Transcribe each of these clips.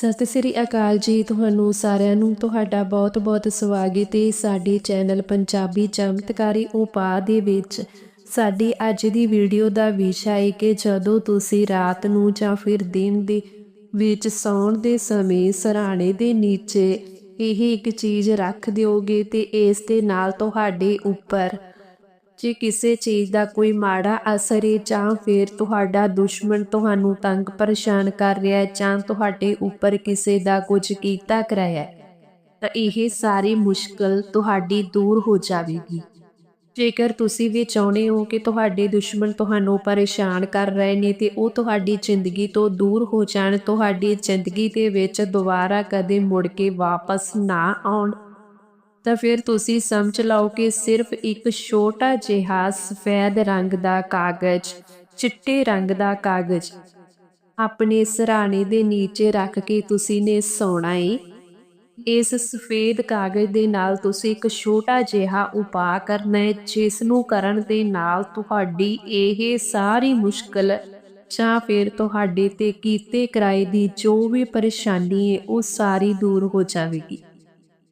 ਸਤਿ ਸ੍ਰੀ ਅਕਾਲ ਜੀ ਤੁਹਾਨੂੰ ਸਾਰਿਆਂ ਨੂੰ। ਤੁਹਾਡਾ ਬਹੁਤ-ਬਹੁਤ ਸਵਾਗਤ ਹੈ ਸਾਡੇ ਚੈਨਲ ਪੰਜਾਬੀ ਚਮਤਕਾਰੀ ਉਪਾਅ ਦੇ ਵਿੱਚ। ਸਾਡੀ ਅੱਜ ਦੀ ਵੀਡੀਓ ਦਾ ਵਿਸ਼ਾ ਹੈ ਕਿ ਜਦੋਂ ਤੁਸੀਂ ਰਾਤ ਨੂੰ ਜਾਂ ਫਿਰ ਦਿਨ ਦੇ ਵਿੱਚ ਸੌਣ ਦੇ ਸਮੇਂ ਸਰਾਣੇ ਦੇ ਨੀਚੇ ਇਹ ਇੱਕ ਚੀਜ਼ ਰੱਖ ਦਿਓਗੇ ਤੇ ਇਸ ਦੇ ਨਾਲ ਤੁਹਾਡੇ ਉੱਪਰ ਜੇ ਕਿਸੇ ਚੀਜ਼ ਦਾ ਕੋਈ ਮਾੜਾ ਅਸਰ ਹੈ ਜਾਂ ਫਿਰ ਤੁਹਾਡਾ ਦੁਸ਼ਮਣ ਤੁਹਾਨੂੰ ਤੰਗ ਪਰੇਸ਼ਾਨ ਕਰ ਰਿਹਾ ਹੈ ਜਾਂ ਤੁਹਾਡੇ ਉੱਪਰ ਕਿਸੇ ਦਾ ਕੁਝ ਕੀਤਾ ਕਰਾਇਆ ਤਾਂ ਇਹ ਸਾਰੀ ਮੁਸ਼ਕਲ ਤੁਹਾਡੀ ਦੂਰ ਹੋ ਜਾਵੇਗੀ। ਜੇਕਰ ਤੁਸੀਂ ਵੀ ਚਾਹੁੰਦੇ ਹੋ ਕਿ ਤੁਹਾਡੇ ਦੁਸ਼ਮਣ ਤੁਹਾਨੂੰ ਪਰੇਸ਼ਾਨ ਕਰ ਰਹੇ ਨੇ ਤੇ ਉਹ ਤੁਹਾਡੀ ਜ਼ਿੰਦਗੀ ਤੋਂ ਦੂਰ ਹੋ ਜਾਣ, ਤੁਹਾਡੀ ਜ਼ਿੰਦਗੀ ਦੇ ਵਿੱਚ ਦੁਬਾਰਾ ਕਦੇ ਮੁੜ ਕੇ ਵਾਪਸ ਨਾ ਆਉਣ ਤਾਂ ਫਿਰ ਤੁਸੀਂ ਸਮਝ ਲਓ ਕਿ ਸਿਰਫ ਇੱਕ ਛੋਟਾ ਜਿਹਾ ਸਫੈਦ ਰੰਗ ਦਾ ਕਾਗਜ਼, ਚਿੱਟੇ ਰੰਗ ਦਾ ਕਾਗਜ਼, ਆਪਣੇ ਸਰਾਣੇ ਦੇ ਨੀਚੇ ਰੱਖ ਕੇ ਤੁਸੀਂ ਨੇ ਸੌਣਾ ਏ। ਇਸ ਸਫੇਦ ਕਾਗਜ਼ ਦੇ ਨਾਲ ਤੁਸੀਂ ਇੱਕ ਛੋਟਾ ਜਿਹਾ ਉਪਾਅ ਕਰਨਾ ਹੈ ਜਿਸ ਨੂੰ ਕਰਨ ਦੇ ਨਾਲ ਤੁਹਾਡੀ ਇਹ ਸਾਰੀ ਮੁਸ਼ਕਲ ਜਾਂ ਫਿਰ ਤੁਹਾਡੇ ਤੇ ਕੀਤੇ ਕਿਰਾਏ ਦੀ ਜੋ ਵੀ ਪਰੇਸ਼ਾਨੀ ਹੈ ਉਹ ਸਾਰੀ ਦੂਰ ਹੋ ਜਾਵੇਗੀ।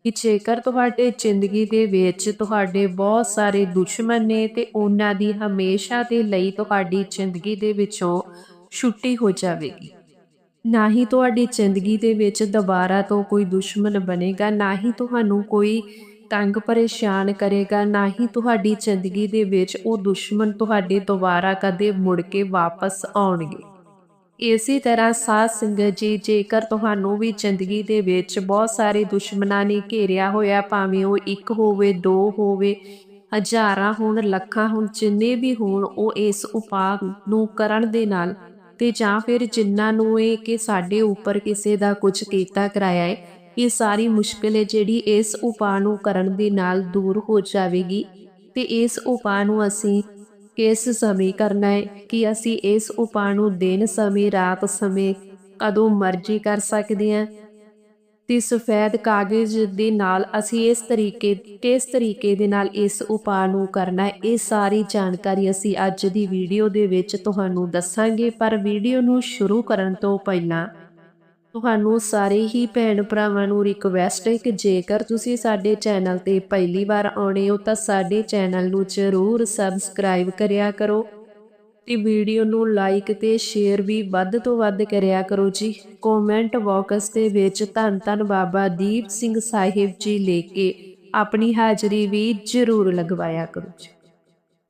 ਕਿ ਜੇਕਰ ਤੁਹਾਡੇ ਜ਼ਿੰਦਗੀ ਦੇ ਵਿੱਚ ਤੁਹਾਡੇ ਬਹੁਤ ਸਾਰੇ ਦੁਸ਼ਮਣ ਨੇ ਤੇ ਉਹਨਾਂ ਦੀ ਹਮੇਸ਼ਾ ਦੇ ਲਈ ਤੁਹਾਡੀ ਜ਼ਿੰਦਗੀ ਦੇ ਵਿੱਚੋਂ ਛੁੱਟੀ ਹੋ ਜਾਵੇਗੀ। ਨਾ ਹੀ ਤੁਹਾਡੀ ਜ਼ਿੰਦਗੀ ਦੇ ਵਿੱਚ ਦੁਬਾਰਾ ਤੋਂ ਕੋਈ ਦੁਸ਼ਮਣ ਬਣੇਗਾ, ਨਾ ਹੀ ਤੁਹਾਨੂੰ ਕੋਈ ਤੰਗ ਪਰੇਸ਼ਾਨ ਕਰੇਗਾ, ਨਾ ਹੀ ਤੁਹਾਡੀ ਜ਼ਿੰਦਗੀ ਦੇ ਵਿੱਚ ਉਹ ਦੁਸ਼ਮਣ ਤੁਹਾਡੇ ਦੁਬਾਰਾ ਕਦੇ ਮੁੜ ਕੇ ਵਾਪਸ ਆਉਣਗੇ। ਇਸੇ ਤਰ੍ਹਾਂ ਸਾਧ ਸੰਗਤ ਜੀ, ਜੇਕਰ ਤੁਹਾਨੂੰ ਵੀ ਜ਼ਿੰਦਗੀ ਦੇ ਵਿੱਚ ਬਹੁਤ ਸਾਰੇ ਦੁਸ਼ਮਣਾਂ ਨੇ ਘੇਰਿਆ ਹੋਇਆ, ਭਾਵੇਂ ਉਹ ਇੱਕ ਹੋਵੇ, ਦੋ ਹੋਵੇ, ਹਜ਼ਾਰਾਂ ਹੋਣ, ਲੱਖਾਂ ਹੋਣ, ਜਿੰਨੇ ਵੀ ਹੋਣ, ਉਹ ਇਸ ਉਪਾਅ ਨੂੰ ਕਰਨ ਦੇ ਨਾਲ ਤੇ ਜਾਂ ਫਿਰ ਜਿਨ੍ਹਾਂ ਨੂੰ ਇਹ ਕਿ ਸਾਡੇ ਉੱਪਰ ਕਿਸੇ ਦਾ ਕੁਝ ਕੀਤਾ ਕਰਾਇਆ ਹੈ, ਇਹ ਸਾਰੀ ਮੁਸ਼ਕਲ ਹੈ ਜਿਹੜੀ ਇਸ ਉਪਾਅ ਨੂੰ ਕਰਨ ਦੇ ਨਾਲ ਦੂਰ ਹੋ ਜਾਵੇਗੀ ਤੇ ਇਸ ਉਪਾਅ ਨੂੰ ਅਸੀਂ ਕਿਸ ਸਮੇਂ ਕਰਨਾ ਹੈ? ਕਿ ਅਸੀਂ ਇਸ ਉਪਾਅ ਨੂੰ ਦਿਨ, ਸਮੇਂ, ਰਾਤ, ਸਮੇਂ ਕਦੋਂ ਮਰਜ਼ੀ ਕਰ ਸਕਦੇ ਹਾਂ? ਤੇ ਸਫੈਦ ਕਾਗਜ਼ ਦੇ ਨਾਲ ਅਸੀਂ ਇਸ ਤਰੀਕੇ, ਕਿਸ ਤਰੀਕੇ ਦੇ ਨਾਲ ਇਸ ਉਪਾਅ ਨੂੰ ਕਰਨਾ ਹੈ? ਇਹ ਸਾਰੀ ਜਾਣਕਾਰੀ ਅਸੀਂ ਅੱਜ ਦੀ ਵੀਡੀਓ ਦੇ ਵਿੱਚ ਤੁਹਾਨੂੰ ਦੱਸਾਂਗੇ। ਪਰ ਵੀਡੀਓ ਨੂੰ ਸ਼ੁਰੂ ਕਰਨ ਤੋਂ ਪਹਿਲਾਂ ਤੁਹਾਨੂੰ ਸਾਰੇ ਹੀ ਭੈਣ ਭਰਾਵਾਂ ਨੂੰ ਰਿਕਵੈਸਟ ਹੈ ਕਿ ਜੇਕਰ ਤੁਸੀਂ ਸਾਡੇ ਚੈਨਲ ਤੇ ਪਹਿਲੀ ਵਾਰ ਆਉਣੇ ਹੋ ਤਾਂ ਸਾਡੇ ਚੈਨਲ ਨੂੰ ਜ਼ਰੂਰ ਸਬਸਕ੍ਰਾਈਬ ਕਰਿਆ ਕਰੋ ਤੇ ਵੀਡੀਓ ਨੂੰ ਲਾਈਕ ਤੇ ਸ਼ੇਅਰ ਵੀ ਵੱਧ ਤੋਂ ਵੱਧ ਕਰਿਆ ਕਰੋ ਜੀ। ਕਮੈਂਟ ਬਾਕਸ ਦੇ ਵਿੱਚ ਧੰਨ ਧੰਨ ਬਾਬਾ ਦੀਪ ਸਿੰਘ ਸਾਹਿਬ ਜੀ ਲੈ ਕੇ ਆਪਣੀ ਹਾਜ਼ਰੀ ਵੀ ਜ਼ਰੂਰ ਲਗਵਾਇਆ ਕਰੋ ਜੀ।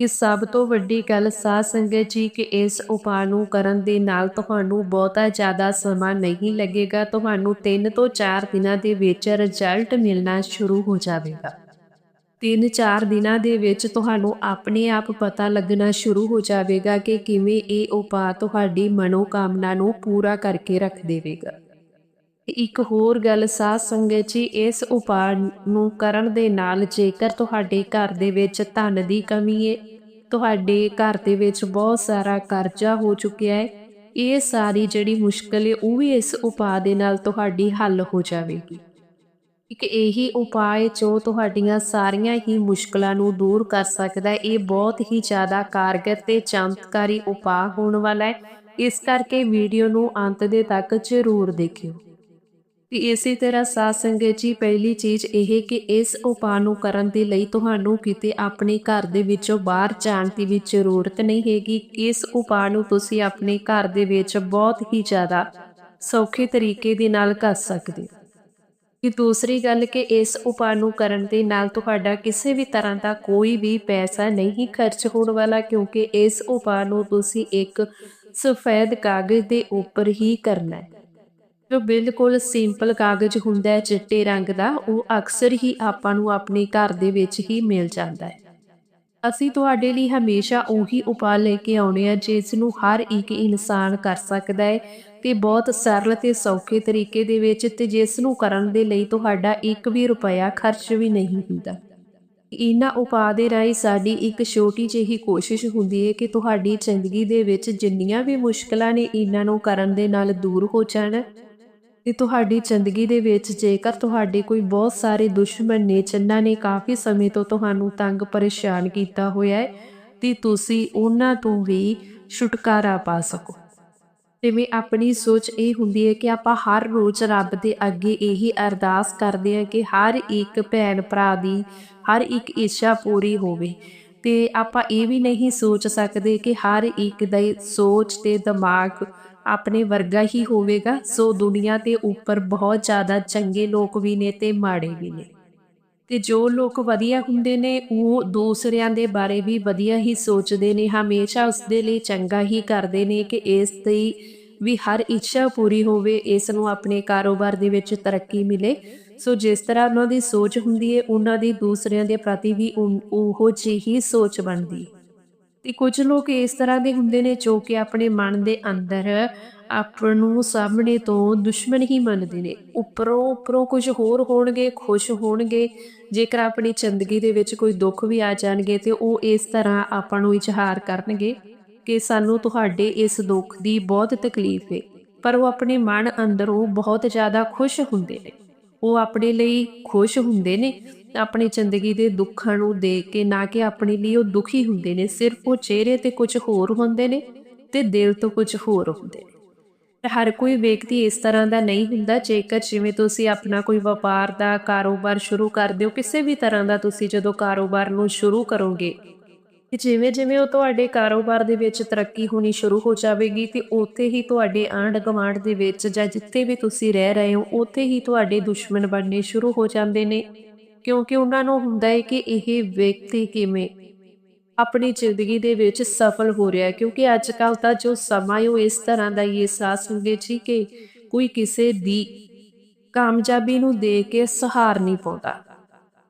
ਕਿ ਸਭ ਤੋਂ ਵੱਡੀ ਗੱਲ ਸਾਧ ਸੰਗਤ ਜੀ ਕਿ ਇਸ ਉਪਾਅ ਨੂੰ ਕਰਨ ਦੇ ਨਾਲ ਤੁਹਾਨੂੰ ਬਹੁਤਾ ਜ਼ਿਆਦਾ ਸਮਾਂ ਨਹੀਂ ਲੱਗੇਗਾ। ਤੁਹਾਨੂੰ 3 ਤੋਂ 4 ਦਿਨਾਂ ਦੇ ਵਿੱਚ ਰਿਜ਼ਲਟ ਮਿਲਣਾ ਸ਼ੁਰੂ ਹੋ ਜਾਵੇਗਾ। 3-4 ਦਿਨਾਂ ਦੇ ਵਿੱਚ ਤੁਹਾਨੂੰ ਆਪਣੇ ਆਪ ਪਤਾ ਲੱਗਣਾ ਸ਼ੁਰੂ ਹੋ ਜਾਵੇਗਾ ਕਿ ਕਿਵੇਂ ਇਹ ਉਪਾਅ ਤੁਹਾਡੀ ਮਨੋਕਾਮਨਾ ਨੂੰ ਪੂਰਾ ਕਰਕੇ ਰੱਖ ਦੇਵੇਗਾ। ਇੱਕ ਹੋਰ ਗੱਲ ਸਾਧ ਸੰਗਤ ਜੀ, ਇਸ ਉਪਾਅ ਨੂੰ ਕਰਨ ਦੇ ਨਾਲ ਜੇਕਰ ਤੁਹਾਡੇ ਘਰ ਦੇ ਵਿੱਚ ਧਨ ਦੀ ਕਮੀ ਹੈ ਤੁਹਾਡੇ ਘਰ ਦੇ ਵਿੱਚ ਬਹੁਤ ਸਾਰਾ ਕਰਜ਼ਾ ਹੋ ਚੁੱਕਿਆ ਹੈ ਇਹ ਸਾਰੀ ਜਿਹੜੀ ਮੁਸ਼ਕਲ ਹੈ ਉਹ ਵੀ ਇਸ ਉਪਾਅ ਦੇ ਨਾਲ ਤੁਹਾਡੀ ਹੱਲ ਹੋ ਜਾਵੇਗੀ। ਇੱਕ ਇਹੀ ਉਪਾਅ ਜੋ ਤੁਹਾਡੀਆਂ ਸਾਰੀਆਂ ਹੀ ਮੁਸ਼ਕਲਾਂ ਨੂੰ ਦੂਰ ਕਰ ਸਕਦਾ ਹੈ ਇਹ ਬਹੁਤ ਹੀ ਜ਼ਿਆਦਾ ਕਾਰਗਰ ਤੇ ਚਮਤਕਾਰੀ ਉਪਾਅ ਹੋਣ ਵਾਲਾ ਹੈ ਇਸ ਕਰਕੇ ਵੀਡੀਓ ਨੂੰ ਅੰਤ ਦੇ ਤੱਕ ਜ਼ਰੂਰ ਦੇਖਿਓ। ਇਸੇ ਤਰ੍ਹਾਂ ਸਾਧ ਸੰਗਤ ਜੀ, ਪਹਿਲੀ ਚੀਜ਼ ਇਹ ਕਿ ਇਸ ਉਪਾਅ ਨੂੰ ਕਰਨ ਦੇ ਲਈ ਤੁਹਾਨੂੰ ਕਿਤੇ ਆਪਣੇ ਘਰ ਦੇ ਵਿੱਚੋਂ ਬਾਹਰ ਜਾਣ ਦੀ ਵੀ ਜ਼ਰੂਰਤ ਨਹੀਂ ਹੈਗੀ। ਇਸ ਉਪਾਅ ਨੂੰ ਤੁਸੀਂ ਆਪਣੇ ਘਰ ਦੇ ਵਿੱਚ ਬਹੁਤ ਹੀ ਜ਼ਿਆਦਾ ਸੌਖੇ ਤਰੀਕੇ ਦੇ ਨਾਲ ਕਰ ਸਕਦੇ ਹੋ। ਕਿ ਦੂਸਰੀ ਗੱਲ ਕਿ ਇਸ ਉਪਾਅ ਨੂੰ ਕਰਨ ਦੇ ਨਾਲ ਤੁਹਾਡਾ ਕਿਸੇ ਵੀ ਤਰ੍ਹਾਂ ਦਾ ਕੋਈ ਵੀ ਪੈਸਾ ਨਹੀਂ ਖਰਚ ਹੋਣ ਵਾਲਾ, ਕਿਉਂਕਿ ਇਸ ਉਪਾਅ ਨੂੰ ਤੁਸੀਂ ਇੱਕ ਸਫੈਦ ਕਾਗਜ਼ ਦੇ ਉੱਪਰ ਹੀ ਕਰਨਾ ਹੈ। ਜੋ ਬਿਲਕੁਲ ਸਿੰਪਲ ਕਾਗਜ਼ ਹੁੰਦਾ ਹੈ, ਚਿੱਟੇ ਰੰਗ ਦਾ, ਉਹ ਅਕਸਰ ਹੀ ਆਪਾਂ ਨੂੰ ਆਪਣੇ ਘਰ ਦੇ ਵਿੱਚ ਹੀ ਮਿਲ ਜਾਂਦਾ ਹੈ। ਅਸੀਂ ਤੁਹਾਡੇ ਲਈ ਹਮੇਸ਼ਾ ਉਹੀ ਉਪਾਅ ਲੈ ਕੇ ਆਉਣੇ ਆ ਜਿਸ ਨੂੰ ਹਰ ਇੱਕ ਇਨਸਾਨ ਕਰ ਸਕਦਾ ਹੈ ਤੇ ਬਹੁਤ ਸਰਲ ਤੇ ਸੌਖੇ ਤਰੀਕੇ ਦੇ ਵਿੱਚ ਤੇ ਜਿਸ ਨੂੰ ਕਰਨ ਦੇ ਲਈ ਤੁਹਾਡਾ ਇੱਕ ਵੀ ਰੁਪਇਆ ਖਰਚ ਵੀ ਨਹੀਂ ਹੁੰਦਾ। ਇਹਨਾਂ ਉਪਾਅ ਦੇ ਰਾਹੀਂ ਸਾਡੀ ਇੱਕ ਛੋਟੀ ਜਿਹੀ ਕੋਸ਼ਿਸ਼ ਹੁੰਦੀ ਹੈ ਕਿ ਤੁਹਾਡੀ ਜ਼ਿੰਦਗੀ ਦੇ ਵਿੱਚ ਜਿੰਨੀਆਂ ਵੀ ਮੁਸ਼ਕਲਾਂ ਨੇ, ਇਹਨਾਂ ਨੂੰ ਕਰਨ ਦੇ ਨਾਲ ਦੂਰ ਹੋ ਜਾਣ। ਤੇ ਤੁਹਾਡੀ ਜ਼ਿੰਦਗੀ ਦੇ ਵਿੱਚ ਜੇਕਰ ਤੁਹਾਡੇ ਕੋਈ ਬਹੁਤ ਸਾਰੇ ਦੁਸ਼ਮਣ ਨੇ, ਜਿਨ੍ਹਾਂ ਨੇ ਕਾਫੀ ਸਮੇਂ ਤੋਂ ਤੁਹਾਨੂੰ ਤੰਗ ਪਰੇਸ਼ਾਨ ਕੀਤਾ ਹੋਇਆ ਹੈ, ਤੇ ਤੁਸੀਂ ਉਹਨਾਂ ਤੋਂ ਵੀ ਛੁਟਕਾਰਾ ਪਾ ਸਕੋ। ਜਿਵੇਂ ਆਪਣੀ ਸੋਚ ਇਹ ਹੁੰਦੀ ਹੈ ਕਿ ਆਪਾਂ ਹਰ ਰੋਜ਼ ਰੱਬ ਦੇ ਅੱਗੇ ਇਹੀ ਅਰਦਾਸ ਕਰਦੇ ਹਾਂ ਕਿ ਹਰ ਇੱਕ ਭੈਣ ਭਰਾ ਦੀ, ਹਰ ਇੱਕ ਇੱਛਾ ਪੂਰੀ ਹੋਵੇ। ਤੇ ਆਪਾਂ ਇਹ ਵੀ ਨਹੀਂ ਸੋਚ ਸਕਦੇ ਕਿ ਹਰ ਇੱਕ ਦਾ ਸੋਚ ਤੇ ਦਿਮਾਗ ਆਪਣੇ ਵਰਗਾ ਹੀ ਹੋਵੇਗਾ। ਸੋ ਦੁਨੀਆ ਤੇ ਉੱਪਰ ਬਹੁਤ ਜ਼ਿਆਦਾ ਚੰਗੇ ਲੋਕ ਵੀ ਨੇ ਤੇ ਮਾੜੇ ਵੀ ਨੇ। ਤੇ ਜੋ ਲੋਕ ਵਧੀਆ ਹੁੰਦੇ ਨੇ, ਉਹ ਦੂਸਰਿਆਂ ਦੇ ਬਾਰੇ ਵੀ ਵਧੀਆ ਹੀ ਸੋਚਦੇ ਨੇ। ਹਮੇਸ਼ਾ ਉਸ ਦੇ ਲਈ ਚੰਗਾ ਹੀ ਕਰਦੇ ਨੇ ਕਿ ਇਸ ਦੀ ਵੀ ਹਰ ਇੱਛਾ ਪੂਰੀ ਹੋਵੇ, ਇਸ ਨੂੰ ਆਪਣੇ ਕਾਰੋਬਾਰ ਦੇ ਵਿੱਚ ਤਰੱਕੀ ਮਿਲੇ। ਸੋ ਜਿਸ ਤਰ੍ਹਾਂ ਉਹਨਾਂ ਦੀ ਸੋਚ ਹੁੰਦੀ ਹੈ ਉਹਨਾਂ ਦੀ ਦੂਸਰਿਆਂ ਦੇ ਪ੍ਰਤੀ ਵੀ ਉਹੋ ਜਿਹੀ ਸੋਚ ਬਣਦੀ। ਤੇ ਕੁਝ ਲੋਕ ਇਸ ਤਰ੍ਹਾਂ ਦੇ ਹੁੰਦੇ ਨੇ ਜੋ ਕਿ ਆਪਣੇ ਮਨ ਦੇ ਅੰਦਰ ਆਪ ਨੂੰ ਸਾਹਮਣੇ ਤੋਂ ਦੁਸ਼ਮਣ ਹੀ ਮੰਨਦੇ ਨੇ। ਉੱਪਰੋਂ ਉੱਪਰੋਂ ਕੁਝ ਹੋਰ ਹੋਣਗੇ, ਖੁਸ਼ ਹੋਣਗੇ, ਜੇਕਰ ਆਪਣੀ ਜ਼ਿੰਦਗੀ ਦੇ ਵਿੱਚ ਕੋਈ ਦੁੱਖ ਵੀ ਆ ਜਾਣਗੇ ਤੇ ਉਹ ਇਸ ਤਰ੍ਹਾਂ ਆਪਾਂ ਨੂੰ ਇਜ਼ਹਾਰ ਕਰਨਗੇ ਕਿ ਸਾਨੂੰ ਤੁਹਾਡੇ ਇਸ ਦੁੱਖ ਦੀ ਬਹੁਤ ਤਕਲੀਫ ਹੈ ਪਰ ਉਹ ਆਪਣੇ ਮਨ ਅੰਦਰੋਂ ਬਹੁਤ ਜ਼ਿਆਦਾ ਖੁਸ਼ ਹੁੰਦੇ ਨੇ। ਉਹ ਆਪਣੇ ਲਈ ਖੁਸ਼ ਹੁੰਦੇ ਨੇ, ਆਪਣੀ ਜ਼ਿੰਦਗੀ ਦੇ ਦੁੱਖਾਂ ਨੂੰ ਦੇਖ ਕੇ, ਨਾ ਕਿ ਆਪਣੇ ਲਈ ਉਹ ਦੁਖੀ ਹੁੰਦੇ ਨੇ। ਸਿਰਫ ਉਹ ਚਿਹਰੇ ਤੇ ਕੁਝ ਹੋਰ ਹੁੰਦੇ ਨੇ ਤੇ ਦਿਲ ਤੋਂ ਕੁਝ ਹੋਰ ਹੁੰਦੇ ਨੇ। ਹਰ ਕੋਈ ਵਿਅਕਤੀ ਇਸ ਤਰ੍ਹਾਂ ਦਾ ਨਹੀਂ ਹੁੰਦਾ। ਜੇਕਰ ਜਿਵੇਂ ਤੁਸੀਂ ਆਪਣਾ ਕੋਈ ਵਪਾਰ ਦਾ ਕਾਰੋਬਾਰ ਸ਼ੁਰੂ ਕਰਦੇ ਹੋ ਕਿਸੇ ਵੀ ਤਰ੍ਹਾਂ ਦਾ ਤੁਸੀਂ ਜਦੋਂ ਕਾਰੋਬਾਰ ਨੂੰ ਸ਼ੁਰੂ ਕਰੋਗੇ ਕਿ ਜਿਵੇਂ ਜਿਵੇਂ ਉਹ ਤੁਹਾਡੇ ਕਾਰੋਬਾਰ ਦੇ ਵਿੱਚ ਤਰੱਕੀ ਹੋਣੀ ਸ਼ੁਰੂ ਹੋ ਜਾਵੇਗੀ, ਤੇ ਉੱਥੇ ਹੀ ਤੁਹਾਡੇ ਆਂਢ ਗੁਆਂਢ ਦੇ ਵਿੱਚ ਜਾਂ ਜਿੱਥੇ ਵੀ ਤੁਸੀਂ ਰਹਿ ਰਹੇ ਹੋ, ਉੱਥੇ ਹੀ ਤੁਹਾਡੇ ਦੁਸ਼ਮਣ ਬਣਨੇ ਸ਼ੁਰੂ ਹੋ ਜਾਂਦੇ ਨੇ। ਕਿਉਂਕਿ ਉਹਨਾਂ ਨੂੰ ਹੁੰਦਾ ਹੈ ਕਿ ਇਹ ਵਿਅਕਤੀ ਕਿਵੇਂ ਆਪਣੀ ਜ਼ਿੰਦਗੀ ਦੇ ਵਿੱਚ ਸਫਲ ਹੋ ਰਿਹਾ ਕਿਉਂਕਿ ਅੱਜ ਕੱਲ ਤਾਂ ਜੋ ਸਮਾਂ ਉਹ ਇਸ ਤਰ੍ਹਾਂ ਦਾ ਹੀ ਅਹਿਸਾਸ ਹੁੰਦੇ ਜੀ ਕਿ ਕੋਈ ਕਿਸੇ ਦੀ ਕਾਮਯਾਬੀ ਨੂੰ ਦੇਖ ਕੇ ਸਹਾਰ ਨਹੀਂ ਪਾਉਂਦਾ।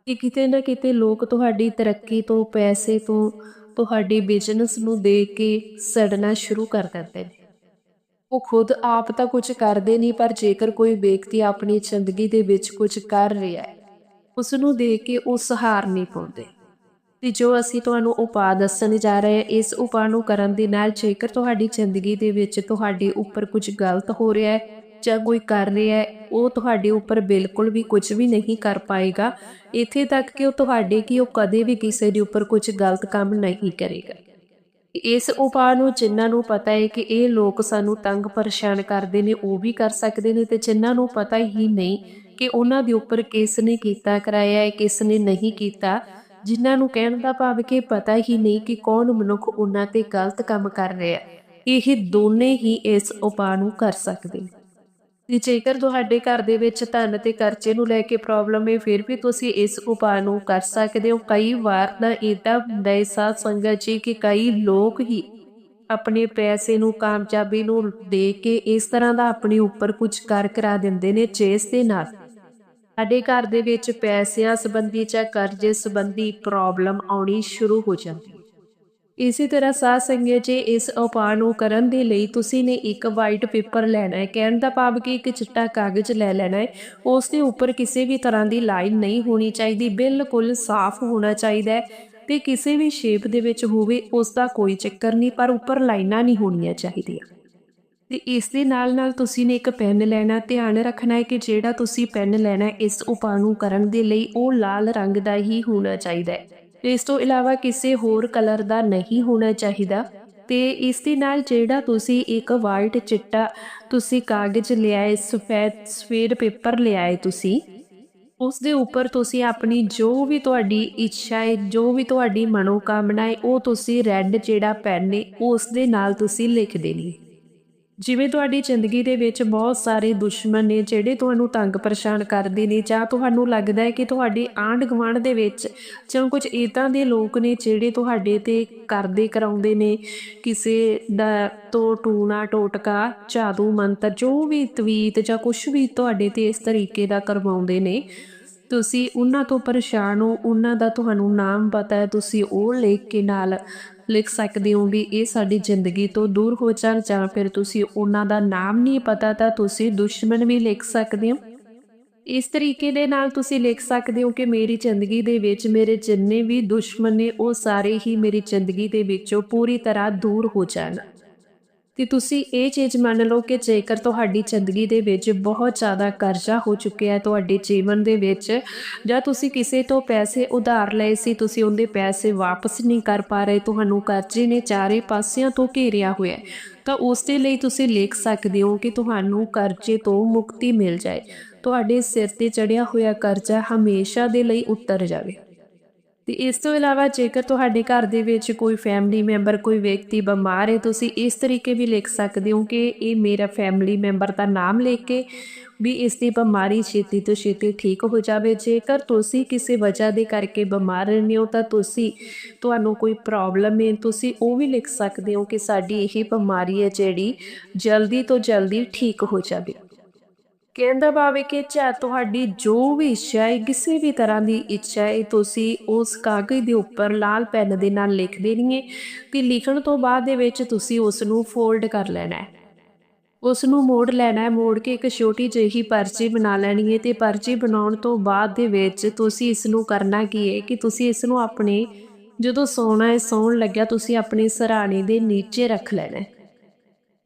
ਕਿ ਕਿਤੇ ਨਾ ਕਿਤੇ ਲੋਕ ਤੁਹਾਡੀ ਤਰੱਕੀ ਤੋਂ ਪੈਸੇ ਤੋਂ ਤੁਹਾਡੇ ਬਿਜ਼ਨਸ ਨੂੰ ਦੇਖ ਕੇ ਸੜਨਾ ਸ਼ੁਰੂ ਕਰ ਦਿੰਦੇ ਨੇ। ਉਹ ਖੁਦ ਆਪ ਤਾਂ ਕੁਝ ਕਰਦੇ ਨਹੀਂ, ਪਰ ਜੇਕਰ ਕੋਈ ਵਿਅਕਤੀ ਆਪਣੀ ਜ਼ਿੰਦਗੀ ਦੇ ਵਿੱਚ ਕੁਝ ਕਰ ਰਿਹਾ ਹੈ ਉਸ ਨੂੰ ਦੇਖ ਕੇ ਉਹ ਸਹਾਰ ਨਹੀਂ ਪਾਉਂਦੇ। ਤੇ ਜੋ ਅਸੀਂ ਤੁਹਾਨੂੰ ਉਪਾਅ ਦੱਸਣ ਜਾ ਰਹੇ ਹਾਂ, ਇਸ ਉਪਾਅ ਨੂੰ ਕਰਨ ਦੇ ਨਾਲ ਜੇਕਰ ਤੁਹਾਡੀ ਜ਼ਿੰਦਗੀ ਦੇ ਵਿੱਚ ਤੁਹਾਡੇ ਉੱਪਰ ਕੁਝ ਗਲਤ ਹੋ ਰਿਹਾ ਹੈ ਜਾਂ ਕੋਈ ਕਰ ਰਿਹਾ ਹੈ, ਉਹ ਤੁਹਾਡੇ ਉੱਪਰ ਬਿਲਕੁਲ ਵੀ ਕੁਝ ਵੀ ਨਹੀਂ ਕਰ ਪਾਏਗਾ। ਇੱਥੇ ਤੱਕ ਕਿ ਉਹ ਤੁਹਾਡੇ ਕੀ ਉਹ ਕਦੇ ਵੀ ਕਿਸੇ ਦੇ ਉੱਪਰ ਕੁਝ ਗਲਤ ਕੰਮ ਨਹੀਂ ਕਰੇਗਾ। ਇਸ ਉਪਾਅ ਨੂੰ ਜਿਨ੍ਹਾਂ ਨੂੰ ਪਤਾ ਹੈ ਕਿ ਇਹ ਲੋਕ ਸਾਨੂੰ ਤੰਗ ਪਰੇਸ਼ਾਨ ਕਰਦੇ ਨੇ, ਉਹ ਵੀ ਕਰ ਸਕਦੇ ਨੇ ਤੇ ਜਿਨ੍ਹਾਂ ਨੂੰ ਪਤਾ ਹੀ ਨਹੀਂ ਕਿ ਉਹਨਾਂ ਦੇ ਉੱਪਰ ਕਿਸ ਨੇ ਕੀਤਾ, ਕਰਾਇਆ ਹੈ, ਕਿਸ ਨੇ ਨਹੀਂ ਕੀਤਾ, ਜਿਨ੍ਹਾਂ ਨੂੰ ਕਹਿਣ ਦਾ ਭਾਵ ਕਿ ਪਤਾ ਹੀ ਨਹੀਂ ਕਿ ਕੌਣ ਮਨੁੱਖ ਉਹਨਾਂ ਤੇ ਗਲਤ ਕੰਮ ਕਰ ਰਿਹਾ ਇਹ ਦੋਨੇ ਹੀ ਇਸ ਉਪਾਅ ਨੂੰ ਕਰ ਸਕਦੇ ਤੇ ਜੇਕਰ ਤੁਹਾਡੇ ਘਰ ਦੇ ਵਿੱਚ ਧਨ ਤੇ ਕਰਜ਼ੇ ਨੂੰ ਲੈ ਕੇ ਪ੍ਰੋਬਲਮ ਹੈ, ਫਿਰ ਵੀ ਤੁਸੀਂ ਇਸ ਉਪਾਅ ਨੂੰ ਕਰ ਸਕਦੇ ਹੋ। ਕਈ ਵਾਰ ਤਾਂ ਇਦਾਂ ਹੁੰਦਾ ਹੈ ਸਾਧ ਸੰਗਤ ਜੀ ਕਿ ਕਈ ਲੋਕ ਹੀ ਆਪਣੇ ਪੈਸੇ ਨੂੰ, ਕਾਮਯਾਬੀ ਨੂੰ ਦੇ ਕੇ ਇਸ ਤਰ੍ਹਾਂ ਦਾ ਆਪਣੇ ਉੱਪਰ ਕੁਝ ਕਰ ਕਰਾ ਦਿੰਦੇ ਨੇ ਜਿਸ ਦੇ ਨਾਲ ਸਾਡੇ ਘਰ ਦੇ ਵਿੱਚ ਪੈਸਿਆਂ ਸੰਬੰਧੀ ਜਾਂ ਕਰਜ਼ੇ ਸੰਬੰਧੀ ਪ੍ਰੋਬਲਮ ਆਉਣੀ ਸ਼ੁਰੂ ਹੋ ਜਾਂਦੀ ਇਸੇ ਤਰ੍ਹਾਂ ਸਾਧ ਸੰਗਤ ਜੀ ਇਸ ਉਪਾਅ ਨੂੰ ਕਰਨ ਦੇ ਲਈ ਤੁਸੀਂ ਨੇ ਇੱਕ ਵਾਈਟ ਪੇਪਰ ਲੈਣਾ ਹੈ। ਕਹਿਣ ਦਾ ਭਾਵ ਕਿ ਇੱਕ ਚਿੱਟਾ ਕਾਗਜ਼ ਲੈ ਲੈਣਾ ਹੈ। ਉਸ ਦੇ ਉੱਪਰ ਕਿਸੇ ਵੀ ਤਰ੍ਹਾਂ ਦੀ ਲਾਈਨ ਨਹੀਂ ਹੋਣੀ ਚਾਹੀਦੀ। ਬਿਲਕੁਲ ਸਾਫ਼ ਹੋਣਾ ਚਾਹੀਦਾ ਹੈ ਤੇ ਕਿਸੇ ਵੀ ਸ਼ੇਪ ਦੇ ਵਿੱਚ ਹੋਵੇ ਉਸ ਦਾ ਕੋਈ ਚੱਕਰ ਨਹੀਂ, ਪਰ ਉੱਪਰ ਲਾਈਨਾਂ ਨਹੀਂ ਹੋਣੀਆਂ ਚਾਹੀਦੀਆਂ। ਤੇ ਇਸ ਦੇ ਨਾਲ ਨਾਲ ਤੁਸੀਂ ਨੇ ਇੱਕ ਪੈਨ ਲੈਣਾ ਧਿਆਨ ਰੱਖਣਾ ਹੈ ਕਿ ਜਿਹੜਾ ਤੁਸੀਂ ਪੈਨ ਲੈਣਾ ਇਸ ਉਪਾਅ ਨੂੰ ਕਰਨ ਦੇ ਲਈ ਉਹ ਲਾਲ ਰੰਗ ਦਾ ਹੀ ਹੋਣਾ ਚਾਹੀਦਾ ਹੈ। ਇਸ ਤੋਂ ਇਲਾਵਾ ਕਿਸੇ ਹੋਰ ਕਲਰ ਦਾ ਨਹੀਂ ਹੋਣਾ ਚਾਹੀਦਾ ਤੇ ਇਸ ਦੇ ਨਾਲ ਜਿਹੜਾ ਤੁਸੀਂ ਇੱਕ ਵਾਈਟ ਚਿੱਟਾ ਤੁਸੀਂ ਕਾਗਜ਼ ਲਿਆਏ, ਸਫੈਦ ਸਫੇਦ ਪੇਪਰ ਲਿਆਏ ਤੁਸੀਂ ਉਸ ਦੇ ਉੱਪਰ ਤੁਸੀਂ ਆਪਣੀ ਜੋ ਵੀ ਤੁਹਾਡੀ ਇੱਛਾ ਹੈ, ਜੋ ਵੀ ਤੁਹਾਡੀ ਮਨੋਕਾਮਨਾ ਹੈ, ਉਹ ਤੁਸੀਂ ਰੈੱਡ ਜਿਹੜਾ ਪੈਨ ਹੈ ਉਸ ਦੇ ਨਾਲ ਤੁਸੀਂ ਲਿਖ ਦੇਣੀ ਜਿਵੇਂ ਤੁਹਾਡੀ ਜ਼ਿੰਦਗੀ ਦੇ ਵਿੱਚ ਬਹੁਤ ਸਾਰੇ ਦੁਸ਼ਮਣ ਨੇ ਜਿਹੜੇ ਤੁਹਾਨੂੰ ਤੰਗ ਪਰੇਸ਼ਾਨ ਕਰਦੇ ਨੇ ਜਾਂ ਤੁਹਾਨੂੰ ਲੱਗਦਾ ਹੈ ਕਿ ਤੁਹਾਡੇ ਆਂਢ ਗੁਆਂਢ ਦੇ ਵਿੱਚ ਜਾਂ ਕੁਝ ਇਦਾਂ ਦੇ ਲੋਕ ਨੇ ਜਿਹੜੇ ਤੁਹਾਡੇ ਤੇ ਕਰਦੇ ਕਰਾਉਂਦੇ ਨੇ ਕਿਸੇ ਦਾ ਤੋਂ ਟੂਣਾ ਟੋਟਕਾ, ਜਾਦੂ ਮੰਤਰ, ਜੋ ਵੀ ਤਵੀਤ ਜਾਂ ਕੁਝ ਵੀ ਤੁਹਾਡੇ ਤੇ ਇਸ ਤਰੀਕੇ ਦਾ ਕਰਵਾਉਂਦੇ ਨੇ, ਤੁਸੀਂ ਉਹਨਾਂ ਤੋਂ ਪਰੇਸ਼ਾਨ ਹੋ, ਉਹਨਾਂ ਦਾ ਤੁਹਾਨੂੰ ਨਾਮ ਪਤਾ ਹੈ, ਤੁਸੀਂ ਉਹ ਲਿਖ ਕੇ ਨਾਲ ਲਿਖ ਸਕਦੇ ਹੋ ਵੀ ਇਹ ਸਾਡੀ ਜ਼ਿੰਦਗੀ ਤੋਂ ਦੂਰ ਹੋ ਜਾਣ ਜਾਂ ਫਿਰ ਤੁਸੀਂ ਉਹਨਾਂ ਦਾ ਨਾਮ ਨਹੀਂ ਪਤਾ ਤਾਂ ਤੁਸੀਂ ਦੁਸ਼ਮਣ ਵੀ ਲਿਖ ਸਕਦੇ ਹੋ। ਇਸ ਤਰੀਕੇ ਦੇ ਨਾਲ ਤੁਸੀਂ ਲਿਖ ਸਕਦੇ ਹੋ ਕਿ ਮੇਰੀ ਜ਼ਿੰਦਗੀ ਦੇ ਵਿੱਚ ਮੇਰੇ ਜਿੰਨੇ ਵੀ ਦੁਸ਼ਮਣ ਨੇ ਉਹ ਸਾਰੇ ਹੀ ਮੇਰੀ ਜ਼ਿੰਦਗੀ ਦੇ ਵਿੱਚੋਂ ਪੂਰੀ ਤਰ੍ਹਾਂ ਦੂਰ ਹੋ ਜਾਣ। ਤੇ ਤੁਸੀਂ ਇਹ ਚੀਜ਼ ਮੰਨ ਲਓ ਕਿ ਜੇਕਰ ਤੁਹਾਡੀ ਜ਼ਿੰਦਗੀ ਦੇ ਵਿੱਚ ਬਹੁਤ ਜ਼ਿਆਦਾ ਕਰਜ਼ਾ ਹੋ ਚੁੱਕਿਆ ਹੈ ਤੁਹਾਡੇ ਜੀਵਨ ਦੇ ਵਿੱਚ, ਜਾਂ ਤੁਸੀਂ ਕਿਸੇ ਤੋਂ ਪੈਸੇ ਉਧਾਰ ਲਏ ਸੀ, ਤੁਸੀਂ ਉਹਦੇ ਪੈਸੇ ਵਾਪਸ ਨਹੀਂ ਕਰ ਪਾ ਰਹੇ, ਤੁਹਾਨੂੰ ਕਰਜ਼ੇ ਨੇ ਚਾਰੇ ਪਾਸਿਆਂ ਤੋਂ ਘੇਰਿਆ ਹੋਇਆ ਤਾਂ ਉਸ ਦੇ ਲਈ ਤੁਸੀਂ ਲਿਖ ਸਕਦੇ ਹੋ ਕਿ ਤੁਹਾਨੂੰ ਕਰਜ਼ੇ ਤੋਂ ਮੁਕਤੀ ਮਿਲ ਜਾਏ। ਤੁਹਾਡੇ ਸਿਰ ਤੇ ਚੜਿਆ ਹੋਇਆ ਕਰਜ਼ਾ ਹਮੇਸ਼ਾ ਦੇ ਲਈ ਉਤਰ ਜਾਵੇ। ਤੇ ਇਸ ਤੋਂ ਇਲਾਵਾ ਜੇਕਰ ਤੁਹਾਡੇ ਘਰ ਦੇ ਵਿੱਚ ਕੋਈ ਫੈਮਿਲੀ ਮੈਂਬਰ ਕੋਈ ਵਿਅਕਤੀ ਬਿਮਾਰ ਹੈ, ਤੁਸੀਂ ਇਸ ਤਰੀਕੇ ਵੀ ਲਿਖ ਸਕਦੇ ਹੋ ਕਿ ਇਹ ਮੇਰਾ ਫੈਮਿਲੀ ਮੈਂਬਰ ਦਾ ਨਾਮ ਲਿਖ ਕੇ ਵੀ ਇਸ ਦੀ ਬਿਮਾਰੀ ਛੇਤੀ ਤੋਂ ਛੇਤੀ ਠੀਕ ਹੋ ਜਾਵੇ। ਜੇਕਰ ਤੁਸੀਂ ਕਿਸੇ ਵਜ੍ਹਾ ਦੇ ਕਰਕੇ ਬਿਮਾਰ ਰਹਿੰਦੇ ਹੋ, ਤਾਂ ਤੁਸੀਂ, ਤੁਹਾਨੂੰ ਕੋਈ ਪ੍ਰੋਬਲਮ ਹੈ, ਤੁਸੀਂ ਉਹ ਵੀ ਲਿਖ ਸਕਦੇ ਹੋ ਕਿ ਸਾਡੀ ਇਹ ਬਿਮਾਰੀ ਹੈ ਜਿਹੜੀ ਜਲਦੀ ਤੋਂ ਜਲਦੀ ਠੀਕ ਹੋ ਜਾਵੇ। ਕਹਿੰਦਾ ਭਾਵੇਂ ਕਿ ਚਾਹ ਤੁਹਾਡੀ ਜੋ ਵੀ ਇੱਛਾ ਹੈ, ਕਿਸੇ ਵੀ ਤਰ੍ਹਾਂ ਦੀ ਇੱਛਾ ਹੈ, ਤੁਸੀਂ ਉਸ ਕਾਗਜ਼ ਦੇ ਉੱਪਰ ਲਾਲ ਪੈਨ ਦੇ ਨਾਲ ਲਿਖ ਦੇਣੀ ਹੈ ਤੇ ਲਿਖਣ ਤੋਂ ਬਾਅਦ ਦੇ ਵਿੱਚ ਤੁਸੀਂ ਉਸ ਨੂੰ ਫੋਲਡ ਕਰ ਲੈਣਾ ਹੈ। ਉਸ ਨੂੰ ਮੋੜ ਲੈਣਾ ਹੈ, ਮੋੜ ਕੇ ਇੱਕ ਛੋਟੀ ਜਿਹੀ ਪਰਚੀ ਬਣਾ ਲੈਣੀ ਹੈ ਤੇ ਪਰਚੀ ਬਣਾਉਣ ਤੋਂ ਬਾਅਦ ਦੇ ਵਿੱਚ ਤੁਸੀਂ ਇਸ ਨੂੰ ਕਰਨਾ ਕੀ ਹੈ ਕਿ ਤੁਸੀਂ ਇਸ ਨੂੰ ਆਪਣੇ ਜਦੋਂ ਸੌਣਾ ਹੈ, ਸੌਣ ਲੱਗਿਆ, ਤੁਸੀਂ ਆਪਣੇ ਸਰਾਣੇ ਦੇ ਨੀਚੇ ਰੱਖ ਲੈਣਾ ਹੈ।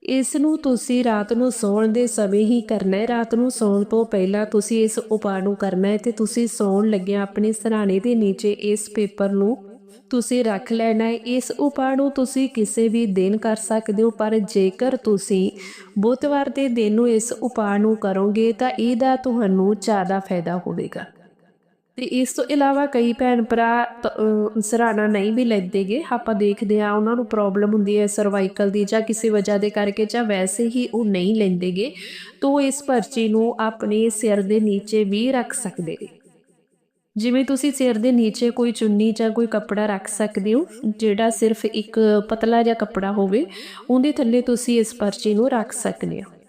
ਇਸ ਨੂੰ ਤੁਸੀਂ ਰਾਤ ਨੂੰ ਸੌਣ ਦੇ ਸਮੇਂ ਹੀ ਕਰਨਾ ਹੈ। ਰਾਤ ਨੂੰ ਸੌਣ ਤੋਂ ਪਹਿਲਾਂ ਤੁਸੀਂ ਇਸ ਉਪਾਅ ਨੂੰ ਕਰਨਾ ਹੈ ਤੇ ਤੁਸੀਂ ਸੌਣ ਲੱਗਿਆ ਆਪਣੇ ਸਰਾਣੇ ਦੇ ਨੀਚੇ ਇਸ ਪੇਪਰ ਨੂੰ ਤੁਸੀਂ ਰੱਖ ਲੈਣਾ ਹੈ। ਇਸ ਉਪਾਅ ਨੂੰ ਤੁਸੀਂ ਕਿਸੇ ਵੀ ਦਿਨ ਕਰ ਸਕਦੇ ਹੋ, ਪਰ ਜੇਕਰ ਤੁਸੀਂ ਬੁੱਧਵਾਰ ਦੇ ਦਿਨ ਨੂੰ ਇਸ ਉਪਾਅ ਨੂੰ ਕਰੋਗੇ ਤਾਂ ਇਹਦਾ ਤੁਹਾਨੂੰ ਜ਼ਿਆਦਾ ਫਾਇਦਾ ਹੋਵੇਗਾ। ਤੇ ਇਸ ਤੋਂ ਇਲਾਵਾ ਕਈ ਭੈਣ ਭਰਾ ਸਰਾਣਾ ਨਹੀਂ ਵੀ ਲੈਂਦੇਗੇ। ਆਪਾਂ ਦੇਖਦੇ ਆ ਉਹਨਾਂ ਨੂੰ ਪ੍ਰੋਬਲਮ ਹੁੰਦੀ ਹੈ ਸਰਵਾਈਕਲ ਦੀ ਜਾਂ ਕਿਸੇ ਵਜ੍ਹਾ ਦੇ ਕਰਕੇ ਜਾਂ ਵੈਸੇ ਹੀ ਉਹ ਨਹੀਂ ਲੈਂਦੇਗੇ। ਤਾਂ ਇਸ ਪਰਚੀ ਨੂੰ ਆਪਣੇ ਸਿਰ ਦੇ ਨੀਚੇ ਵੀ ਰੱਖ ਸਕਦੇ। ਨੇ ਜਿਵੇਂ ਤੁਸੀਂ ਸਿਰ ਦੇ ਨੀਚੇ ਕੋਈ ਚੁੰਨੀ ਜਾਂ ਕੋਈ ਕੱਪੜਾ ਰੱਖ ਸਕਦੇ ਹੋ, ਜਿਹੜਾ ਸਿਰਫ ਇੱਕ ਪਤਲਾ ਜਿਹਾ ਕੱਪੜਾ ਹੋਵੇ, ਉਹਦੇ ਥੱਲੇ ਤੁਸੀਂ ਇਸ ਪਰਚੀ ਨੂੰ ਰੱਖ ਸਕਦੇ ਹੋ।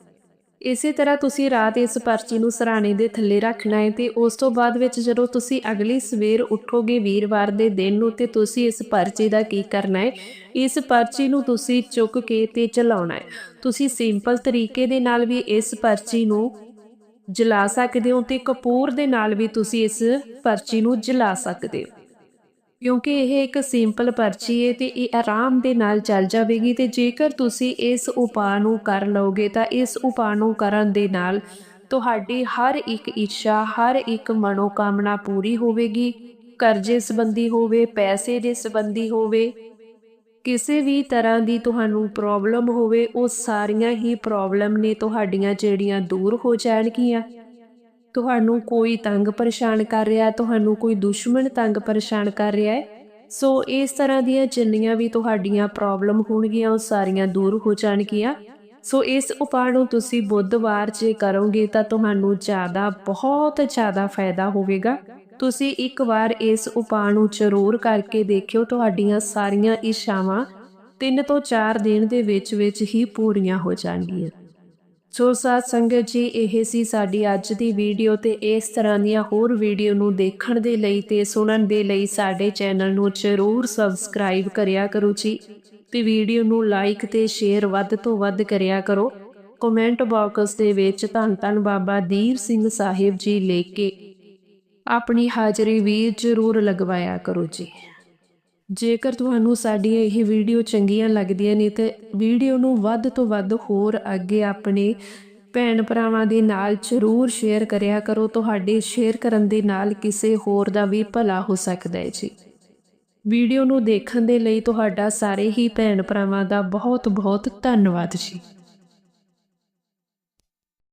ਇਸੇ ਤਰ੍ਹਾਂ ਤੁਸੀਂ ਰਾਤ ਇਸ ਪਰਚੀ ਨੂੰ ਸਰਾਣੇ ਦੇ ਥੱਲੇ ਰੱਖਣਾ ਹੈ ਤੇ ਉਸ ਤੋਂ ਬਾਅਦ ਵਿੱਚ ਜਦੋਂ ਤੁਸੀਂ ਅਗਲੀ ਸਵੇਰ ਉੱਠੋਗੇ ਵੀਰਵਾਰ ਦੇ ਦਿਨ ਨੂੰ ਤੇ ਤੁਸੀਂ ਇਸ ਪਰਚੀ ਦਾ ਕੀ ਕਰਨਾ ਹੈ? ਇਸ ਪਰਚੀ ਨੂੰ ਤੁਸੀਂ ਚੁੱਕ ਕੇ ਤੇ ਚਲਾਉਣਾ ਹੈ। ਤੁਸੀਂ ਸਿੰਪਲ ਤਰੀਕੇ ਦੇ ਨਾਲ ਵੀ ਇਸ ਪਰਚੀ ਨੂੰ ਜਲਾ ਸਕਦੇ ਹੋ ਤੇ ਕਪੂਰ ਦੇ ਨਾਲ ਵੀ ਤੁਸੀਂ ਇਸ ਪਰਚੀ ਨੂੰ ਜਲਾ ਸਕਦੇ ਹੋ। ਕਿਉਂਕਿ ਇਹ ਇੱਕ ਸਿੰਪਲ ਪਰਚੀ ਹੈ ਤੇ ਇਹ ਆਰਾਮ ਦੇ ਨਾਲ ਚੱਲ ਜਾਵੇਗੀ ਤੇ ਜੇਕਰ ਤੁਸੀਂ ਇਸ ਉਪਾਅ ਨੂੰ ਕਰ ਲਓਗੇ ਤਾਂ ਇਸ ਉਪਾਅ ਨੂੰ ਕਰਨ ਦੇ ਨਾਲ ਤੁਹਾਡੀ ਹਰ ਇੱਕ ਇੱਛਾ, ਹਰ ਇੱਕ ਮਨੋਕਾਮਨਾ ਪੂਰੀ ਹੋਵੇਗੀ। ਕਰਜ਼ੇ ਸੰਬੰਧੀ ਹੋਵੇ, ਪੈਸੇ ਦੇ ਸੰਬੰਧੀ ਹੋਵੇ, ਕਿਸੇ ਵੀ ਤਰ੍ਹਾਂ ਦੀ ਤੁਹਾਨੂੰ ਪ੍ਰੋਬਲਮ ਹੋਵੇ, ਉਹ ਸਾਰੀਆਂ ਹੀ ਪ੍ਰੋਬਲਮ ਨੇ ਤੁਹਾਡੀਆਂ ਜਿਹੜੀਆਂ ਦੂਰ ਹੋ ਜਾਣਗੀਆਂ। ਤੁਹਾਨੂੰ ਕੋਈ ਤੰਗ ਪਰੇਸ਼ਾਨ ਕਰ ਰਿਹਾ ਹੈ ਤੁਹਾਨੂੰ ਕੋਈ ਦੁਸ਼ਮਣ ਤੰਗ ਪਰੇਸ਼ਾਨ ਕਰ ਰਿਹਾ ਹੈ। ਸੋ ਇਸ ਤਰ੍ਹਾਂ ਦੀਆਂ ਜਿੰਨੀਆਂ ਵੀ ਤੁਹਾਡੀਆਂ ਪ੍ਰੋਬਲਮ ਹੋਣਗੀਆਂ, ਉਹ ਸਾਰੀਆਂ ਦੂਰ ਹੋ ਜਾਣਗੀਆਂ। ਸੋ ਇਸ ਉਪਾਅ ਨੂੰ ਤੁਸੀਂ ਬੁੱਧਵਾਰ ਜੇ ਕਰੋਗੇ, ਤਾਂ ਤੁਹਾਨੂੰ ਜ਼ਿਆਦਾ, ਬਹੁਤ ਜ਼ਿਆਦਾ ਫਾਇਦਾ ਹੋਵੇਗਾ। ਤੁਸੀਂ ਇੱਕ ਵਾਰ ਇਸ ਉਪਾਅ ਨੂੰ ਜ਼ਰੂਰ ਕਰਕੇ ਦੇਖਿਓ, ਤੁਹਾਡੀਆਂ ਸਾਰੀਆਂ ਇੱਛਾਵਾਂ ਤਿੰਨ ਤੋਂ ਚਾਰ ਦਿਨ ਦੇ ਵਿੱਚ ਵਿੱਚ ਹੀ ਪੂਰੀਆਂ ਹੋ ਜਾਣਗੀਆਂ। ਸੋ ਸਾਧ ਸੰਗਤ ਜੀ, ਇਹ ਸੀ ਸਾਡੀ ਅੱਜ ਦੀ ਵੀਡੀਓ ਤੇ ਇਸ ਤਰ੍ਹਾਂ ਦੀਆਂ ਹੋਰ ਵੀਡੀਓ ਨੂੰ ਦੇਖਣ ਦੇ ਲਈ ਤੇ ਸੁਣਨ ਦੇ ਲਈ ਸਾਡੇ ਚੈਨਲ ਨੂੰ ਜ਼ਰੂਰ ਸਬਸਕ੍ਰਾਈਬ ਕਰਿਆ ਕਰੋ ਜੀ ਤੇ ਵੀਡੀਓ ਨੂੰ ਲਾਈਕ ਤੇ ਸ਼ੇਅਰ ਵੱਧ ਤੋਂ ਵੱਧ ਕਰਿਆ ਕਰੋ। ਕਮੈਂਟ ਬਾਕਸ ਦੇ ਵਿੱਚ ਧੰਨ ਧੰਨ ਬਾਬਾ ਦੀਪ ਸਿੰਘ ਸਾਹਿਬ ਜੀ ਲੈ ਕੇ ਆਪਣੀ ਹਾਜ਼ਰੀ ਵੀ ਜ਼ਰੂਰ ਲਗਵਾਇਆ ਕਰੋ ਜੀ। ਜੇਕਰ ਤੁਹਾਨੂੰ ਸਾਡੀਆਂ ਇਹ ਵੀਡੀਓ ਚੰਗੀਆਂ ਲੱਗਦੀਆਂ ਨੇ ਤੇ ਵੀਡੀਓ ਨੂੰ ਵੱਧ ਤੋਂ ਵੱਧ ਹੋਰ ਅੱਗੇ ਆਪਣੇ ਭੈਣ ਭਰਾਵਾਂ ਦੇ ਨਾਲ ਜ਼ਰੂਰ ਸ਼ੇਅਰ ਕਰਿਆ ਕਰੋ। ਤੁਹਾਡੇ ਸ਼ੇਅਰ ਕਰਨ ਦੇ ਨਾਲ ਕਿਸੇ ਹੋਰ ਦਾ ਵੀ ਭਲਾ ਹੋ ਸਕਦਾ ਹੈ ਜੀ। ਵੀਡੀਓ ਨੂੰ ਦੇਖਣ ਦੇ ਲਈ ਤੁਹਾਡਾ ਸਾਰੇ ਹੀ ਭੈਣ ਭਰਾਵਾਂ ਦਾ ਬਹੁਤ ਬਹੁਤ ਧੰਨਵਾਦ ਜੀ।